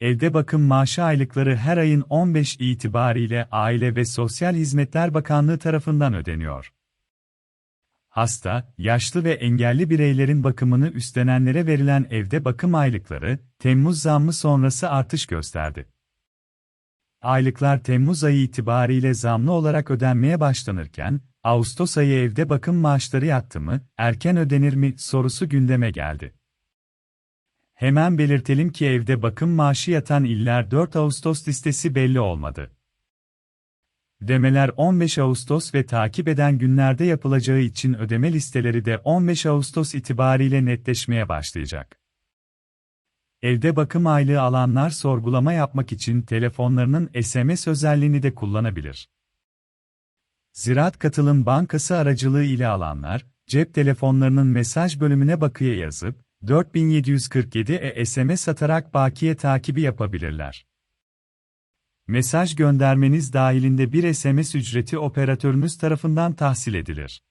Evde bakım maaşı aylıkları her ayın 15 itibariyle Aile ve Sosyal Hizmetler Bakanlığı tarafından ödeniyor. Hasta, yaşlı ve engelli bireylerin bakımını üstlenenlere verilen evde bakım aylıkları, Temmuz zammı sonrası artış gösterdi. Aylıklar Temmuz ayı itibariyle zamlı olarak ödenmeye başlanırken, Ağustos ayı evde bakım maaşları yattı mı, erken ödenir mi sorusu gündeme geldi. Hemen belirtelim ki evde bakım maaşı yatan iller 4 Ağustos listesi belli olmadı. Ödemeler 15 Ağustos ve takip eden günlerde yapılacağı için ödeme listeleri de 15 Ağustos itibariyle netleşmeye başlayacak. Evde bakım aylığı alanlar sorgulama yapmak için telefonlarının SMS özelliğini de kullanabilir. Ziraat Katılım Bankası aracılığı ile alanlar, cep telefonlarının mesaj bölümüne bakıya yazıp, 4747 e SMS atarak bakiye takibi yapabilirler. Mesaj göndermeniz dahilinde bir SMS ücreti operatörünüz tarafından tahsil edilir.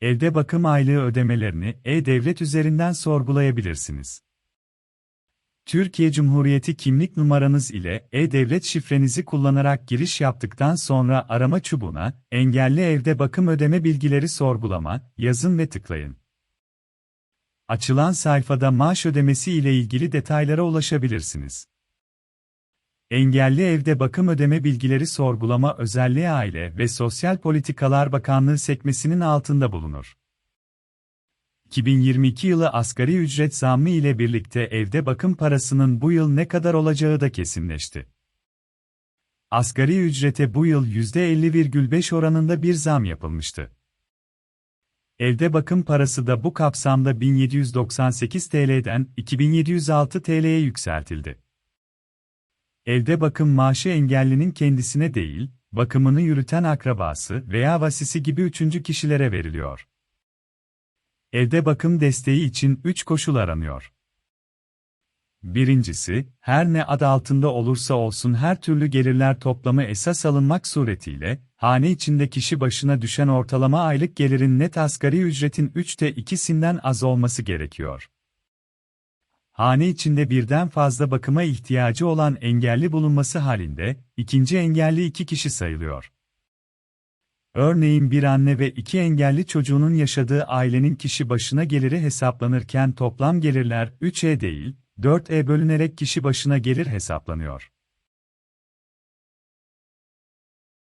Evde bakım aylığı ödemelerini e-devlet üzerinden sorgulayabilirsiniz. Türkiye Cumhuriyeti kimlik numaranız ile e-devlet şifrenizi kullanarak giriş yaptıktan sonra arama çubuğuna engelli evde bakım ödeme bilgileri sorgulama yazın ve tıklayın. Açılan sayfada maaş ödemesi ile ilgili detaylara ulaşabilirsiniz. Engelli evde bakım ödeme bilgileri sorgulama özelliği Aile ve Sosyal Politikalar Bakanlığı sekmesinin altında bulunur. 2022 yılı asgari ücret zammı ile birlikte evde bakım parasının bu yıl ne kadar olacağı da kesinleşti. Asgari ücrete bu yıl %50,5 oranında bir zam yapılmıştı. Evde bakım parası da bu kapsamda 1798 TL'den 2706 TL'ye yükseltildi. Evde bakım maaşı engellinin kendisine değil, bakımını yürüten akrabası veya vasisi gibi üçüncü kişilere veriliyor. Evde bakım desteği için 3 koşul aranıyor. Birincisi, her ne adı altında olursa olsun her türlü gelirler toplamı esas alınmak suretiyle, hane içinde kişi başına düşen ortalama aylık gelirin net asgari ücretin 3'te 2'sinden az olması gerekiyor. Hane içinde birden fazla bakıma ihtiyacı olan engelli bulunması halinde, ikinci engelli iki kişi sayılıyor. Örneğin bir anne ve iki engelli çocuğunun yaşadığı ailenin kişi başına geliri hesaplanırken toplam gelirler 3E değil, 4E bölünerek kişi başına gelir hesaplanıyor.